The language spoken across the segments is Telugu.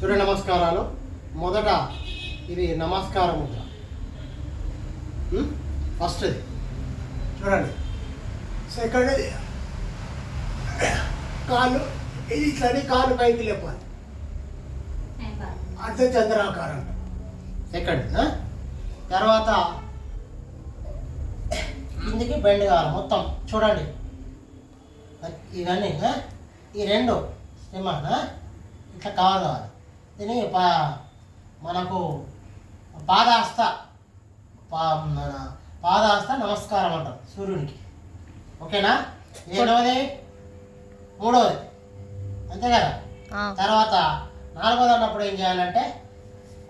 సూర్య నమస్కారాలు మొదట ఇది నమస్కార ముద్ర? ఫస్ట్ ఇది. చూడండి. సెకండ్ ఇది. కాళ్ళు ఇది ఇట్లని కాళ్ళు పైకి లేపాలి. అర్ధ చంద్రాకారం. సెకండ్? తర్వాత కిందికి బెండ్ కావాలి మొత్తం. చూడండి. ఇవన్నీ? ఈ రెండు ఏమన్నా? ఇట్లా కవర్ కావాలి. దీని పా మనకు పాదాస్త పా మన పాదాస్త నమస్కారం అంటారు సూర్యునికి. ఓకేనా? ఇది రెండవది మూడవది. అంతే కదా? తర్వాత నాలుగోది అన్నప్పుడు ఏం చేయాలంటే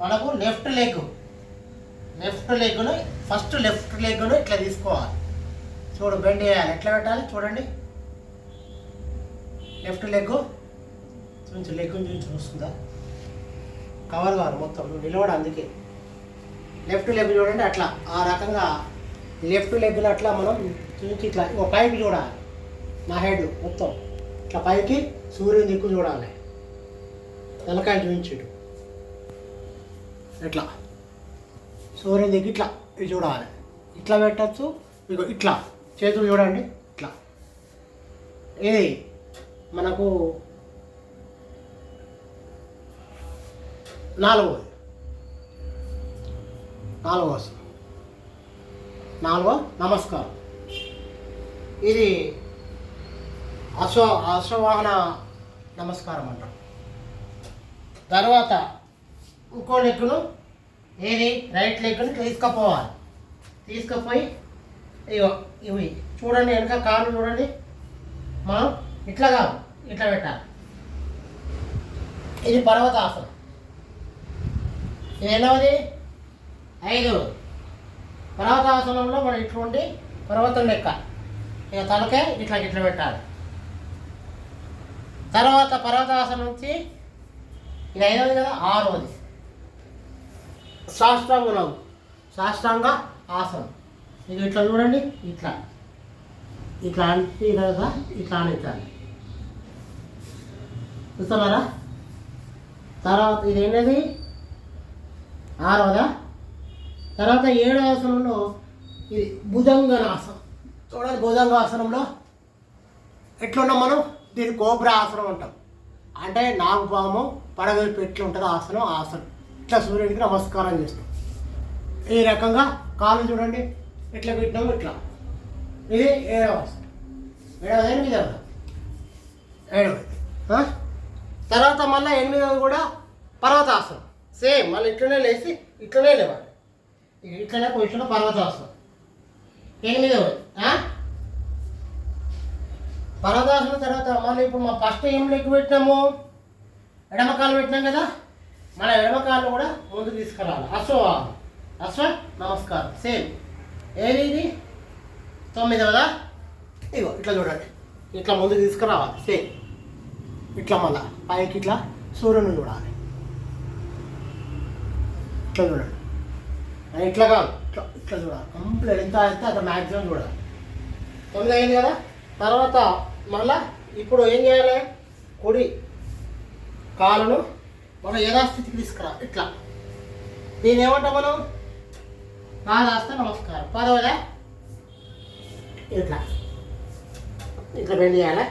మనకు లెఫ్ట్ లెగ్ లెఫ్ట్ లెగ్ను ఫస్ట్ లెఫ్ట్ లెగ్ను ఇట్లా తీసుకోవాలి. చూడు బెండ్ చేయాలి. ఎట్లా పెట్టాలి? చూడండి. లెఫ్ట్ లెగ్ చూపించు లెగ్ చూపించు వస్తుందా? కవర్ కావాలి మొత్తం నువ్వు నిలవడం అందుకే. లెఫ్ట్ లెగ్ చూడండి అట్లా. ఆ రకంగా లెఫ్ట్ లెగ్లో అట్లా మనం చూసి ఇట్లా ఒక పైకి చూడాలి. నా హెడ్ మొత్తం. ఇట్లా పైకి సూర్యుని దిక్కు చూడాలి. తలకాయ చూపించుడు. ఇట్లా. సూర్యుని దిక్కు ఇట్లా ఇది చూడాలి. ఇట్లా పెట్టచ్చు ఇగో ఇట్లా. చేతులు చూడండి ఇట్లా. ఇది మనకు నాలుగవది నాలుగవ నాలుగవ నమస్కారం. ఇది అశ్వ అశ్వవాహన నమస్కారం అంటాం. తర్వాత ఇంకో లెగ్గును ఏది? రైట్ లెగ్గును తీసుకుపోవాలి. తీసుకుపోయి ఇవో ఇవి చూడండి వెనక కాళ్ళు చూడండి. మనం ఇట్లా కాదు ఇట్లా పెట్టాలి. ఇది పర్వతాసనం. ఎన్నవది ఐదు. పర్వతాసనంలో మనం ఇటువంటి పర్వతం లెక్క. ఇక తలకే ఇట్లా ఇట్లా పెట్టాలి. తర్వాత పర్వతాసనం నుంచి ఇది ఐదవది కదా? ఆరవది. సాష్టాంగ. సాష్టాంగ ఆసనం. ఇది ఇట్లా చూడండి ఇట్లా. ఇట్లా అంటే కదా? ఇట్లా అనిచ్చాలి చూస్తున్నారా తర్వాత ఇది ఏంటది? ఆరవదా? తర్వాత ఏడవ ఆసనంలో ఇది భుజంగనాసనం చూడండి భుజంగాసనంలో ఎట్లున్నాం మనం? దీన్ని కోబ్రా ఆసనం అంటాం. అంటే నాగపాము పడగలిపి ఎట్లా ఉంటుంది ఆసనం ఆసనం. ఇట్లా సూర్యుడికి నమస్కారం చేస్తాం. ఈ రకంగా కాళ్ళు చూడండి. ఇట్లా పెట్టినాము ఇట్లా. ఇది ఏడవ ఆసనం ఏడవది? ఎనిమిదవ? ఏడవది. తర్వాత మళ్ళీ ఎనిమిదవది కూడా పర్వతాసనం. సేమ్ మళ్ళీ ఇట్లనే లేచి ఇట్లనే లేవాలి. ఇట్లనే పొజిషన్లో పర్వతాసనం ఎనిమిదవది ఆ? పర్వతాసనం తర్వాత మళ్ళీ ఇప్పుడు మా ఫస్ట్ ఏం లెగ్ పెట్టినాము? ఎడమకాలు పెట్టినాం కదా? మన ఎడమకాలు కూడా ముందు తీసుకురావాలి. అశ్వ అశ్వ నమస్కారం. సేమ్. ఏది ఇది? తొమ్మిదవదా? ఇగో ఇట్లా చూడండి. ఇట్లా ముందు తీసుకురావాలి. సేమ్. ఇట్లా మళ్ళా. పైకి ఇట్లా సూర్యుని చూడాలి. ఇట్లా చూడండి. ఇట్లా కాదు. ఇట్లా ఇట్లా చూడాలి. కంప్లీట్ ఎంత అయితే అంత మ్యాక్సిమం చూడాలి. తొమ్మిది అయింది కదా? తర్వాత మళ్ళా ఇప్పుడు ఏం చేయాలి? కుడి కాలును మనం యథాస్థితికి తీసుకురా ఇట్లా. దీని ఏమంటాం మనం? పాదాస్త నమస్కారం. పదవదా ఇట్లా. ఇట్లా బెండ్ చేయాలి?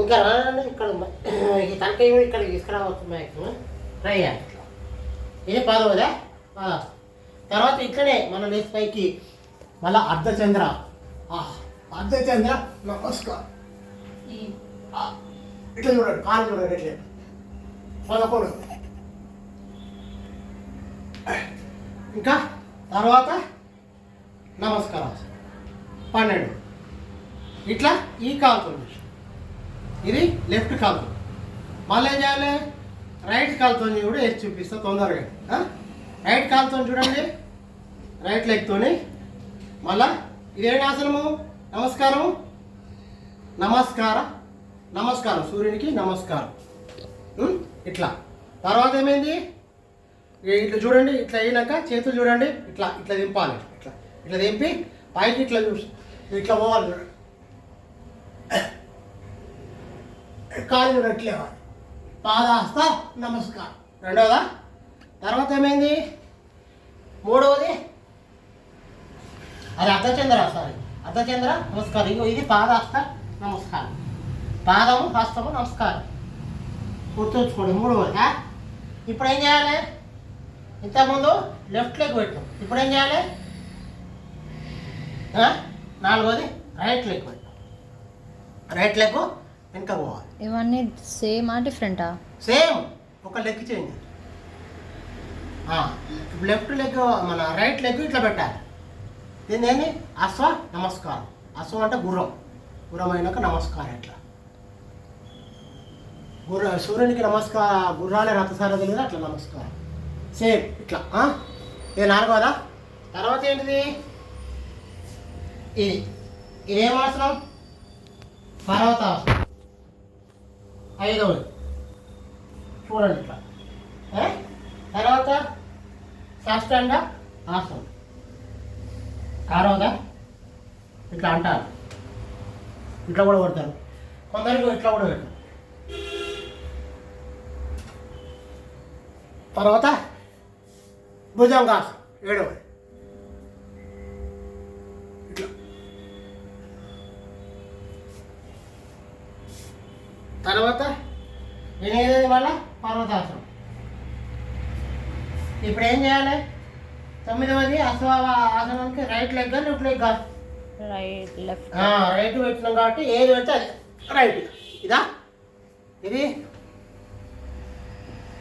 ఇంకా రానండి. ఇక్కడ ఉంది. ఈ తలకాయ ఇక్కడ తీసుకురావచ్చు మ్యాక్సిమం ట్రై చేయాలి ఇట్లా ఇది పదవదా తర్వాత ఇక్కడే మన లేచి పైకి మళ్ళా అర్ధచంద్ర. అర్ధచంద్ర నమస్కారం. ఇట్లా చూడండి కాలు చూడండి ఇట్లా. పదకొండు. ఇంకా తర్వాత నమస్కారం. పన్నెండు. ఇట్లా ఈ కాలుతో ఇది లెఫ్ట్ కాలుతో మళ్ళీ ఏం చేయాలి? రైట్ కాలుతో కూడా వేసి చూపిస్తా తొందరగా. రైట్ కాల్తో చూడండి. రైట్ లెగ్తోని మళ్ళా ఇదేంటి ఆసనము? నమస్కారం నమస్కారం. నమస్కారం. సూర్యునికి నమస్కారం. ఇట్లా. తర్వాత ఏమైంది? ఇట్లా చూడండి. ఇట్లా అయినాక చేతులు చూడండి. ఇట్లా ఇట్లా దింపాలి. ఇట్లా ఇట్లా దింపి పైకి ఇట్లా చూసి ఇట్లా పోవాలి చూడండి. కాలు చూడట్లేవాలి పాదాస్త నమస్కారం. రెండవదా? తర్వాత ఏమైంది? మూడవది? అది అర్ధచంద్ర సారీ. అర్ధచంద్ర నమస్కారం. ఇంకో ఇది పాదహస్త నమస్కారం. పాదము హస్తము నమస్కారం. గుర్తుంచుకోండి మూడవది? ఇప్పుడు ఏం చేయాలి? ఇంతకుముందు లెఫ్ట్ లెగ్ పెట్టాం. ఇప్పుడు ఏం చేయాలి? నాలుగోది రైట్ లెగ్ పెట్టాం. రైట్ లెగ్ వెనక పోవాలి. ఇవన్నీ సేమా డిఫరెంటా? సేమ్. ఒక లెగ్ చేంజ్ లెఫ్ట్ లెగ్ మన రైట్ లెగ్ ఇట్లా పెట్టాలి. దీన్ని అశ్వ నమస్కారం. అశ్వ అంటే గుర్రం. గుర్రం అయినాక నమస్కారం ఇట్లా గుర్ర సూర్యునికి నమస్కారం గుర్రాలే రథసారథి లేదా అట్లా నమస్కారం. సేమ్ ఇట్లా ఇది నాలుగోదా తర్వాత ఏంటిది? ఇది ఇదేం ఆసనం? పర్వతాసనం. ఐదవది. చూడండి ఇట్లా. తర్వాత సాష్టాంగ ఆసనం. ఆరవదా? ఇట్లా అంటారు. ఇట్లా కూడా కొడతారు. కొందరికి ఇట్లా కూడా పెట్టారు. తర్వాత భుజంగాసనం ఏడవది ఇట్లా. తర్వాత ఎనిమిది మళ్ళా పర్వతాసనం. ఇప్పుడు ఏం చేయాలి? తొమ్మిదవది అశ్వ ఆసనానికి right leg left leg right left right పెట్టినాం కాబట్టి ఏది పెడితే అది. రైట్ ఇదా? ఇది?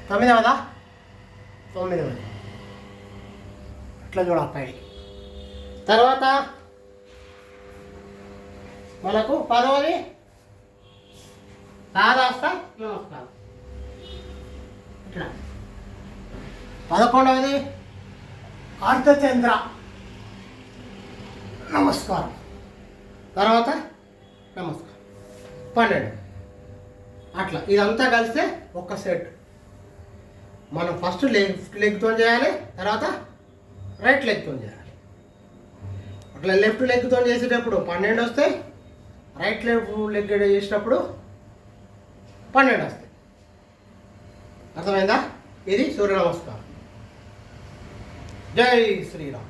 తొమ్మిదవదా? తొమ్మిదవది. ఇట్లా చూడాలి తర్వాత మనకు పదవది పాదాస్త నమస్కారం. ఇట్లా. పదకొండవది అర్ధచంద్ర నమస్కారం. తర్వాత నమస్కారం. పన్నెండు. అట్లా ఇదంతా కలిస్తే ఒక్క సెట్. మనం ఫస్ట్ లెఫ్ట్ లెగ్తో చేయాలి తర్వాత రైట్ లెగ్తో చేయాలి. అట్లా లెఫ్ట్ లెగ్తో చేసేటప్పుడు పన్నెండు వస్తాయి రైట్ లెఫ్ట్ లెగ్ చేసినప్పుడు పన్నెండు వస్తాయి. అర్థమైందా? ఇది సూర్య నమస్కారం. జై శ్రీరామ్